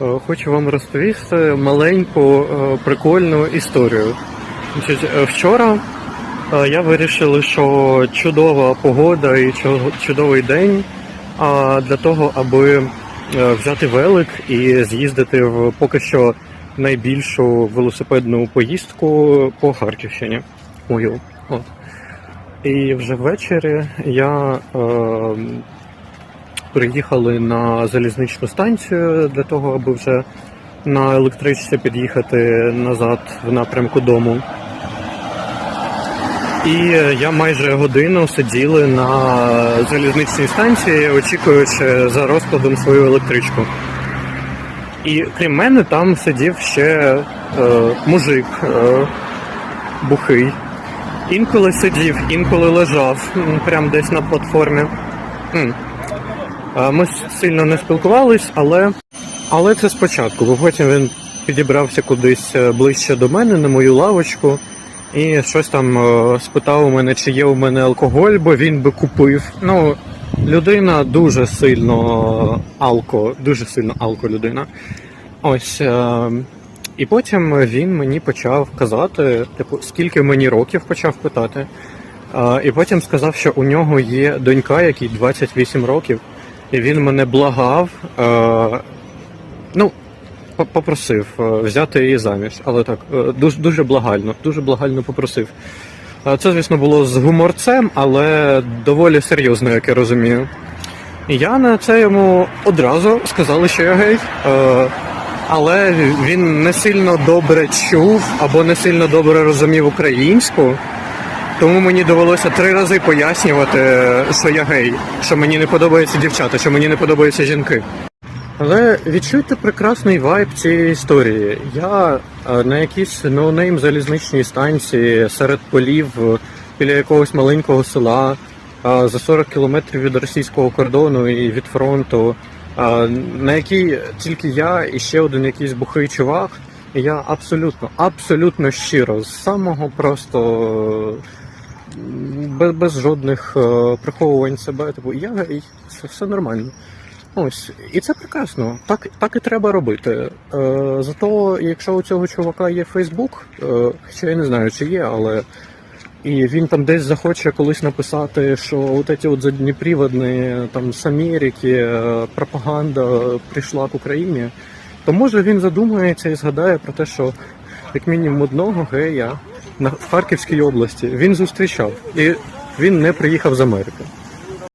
Е, Хочу вам розповісти маленьку е, прикольну історію. Е, вчора я вирішив, що чудова погода і чудовий день для того, аби взяти велик і з'їздити в поки що найбільшу велосипедну поїздку по Харківщині. Мою. От. І вже ввечері я приїхали на залізничну станцію для того, аби вже на електричці під'їхати назад в напрямку дому. І е, я майже годину сиділи на залізничній станції, очікуючи за розкладом свою електричку. І крім мене там сидів ще е, мужик е, бухий. Інколи сидів, інколи лежав, м, прям десь на платформі. Ми сильно не спілкувались, але, але це спочатку, бо потім він підібрався кудись е, ближче до мене на мою лавочку і щось там е, спитав у мене, чи є у мене алкоголь, бо він би купив. Ну, людина дуже сильно алко, дуже сильно алко людина. Ось. Е, і потім він мені почав казати, типу, скільки мені років почав питати. Е, і потім сказав, що у нього є донька, якій 28 років. І він мене благав, е, ну, попросив е, взяти її заміж, але так, е, дуже, дуже благально, дуже благально попросив. Е, Це, звісно, було з гуморцем, але доволі серйозно, як я розумію. Я на це йому одразу сказали, що я гей. Але він не сильно добре чув або не сильно добре розумів українську. Тому мені довелося три рази пояснювати, що я гей, що мені не подобаються дівчата, що мені не подобаються жінки. Але відчуйте прекрасний вайб цієї історії. Я е, на якійсь ноунейм залізничній станції серед полів е, біля якогось маленького села е, за 40 кілометрів від російського кордону і від фронту, е, на якій тільки я і ще один якийсь бухий чувак. Я абсолютно, абсолютно щиро, з самого просто е, без, без жодних е, приховувань себе. Типу, я гей, все, все нормально. Ось, і це прекрасно. Так, так і треба робити. Е, зато, якщо у цього чувака є Фейсбук, е, хоча я не знаю, чи є, але і він там десь захоче колись написати, що от ці от задніприводні там з Америки е, пропаганда прийшла к Україні, то може він задумається і згадає про те, що як мінімум одного гея на Харківській області він зустрічав, і він не приїхав з Америки.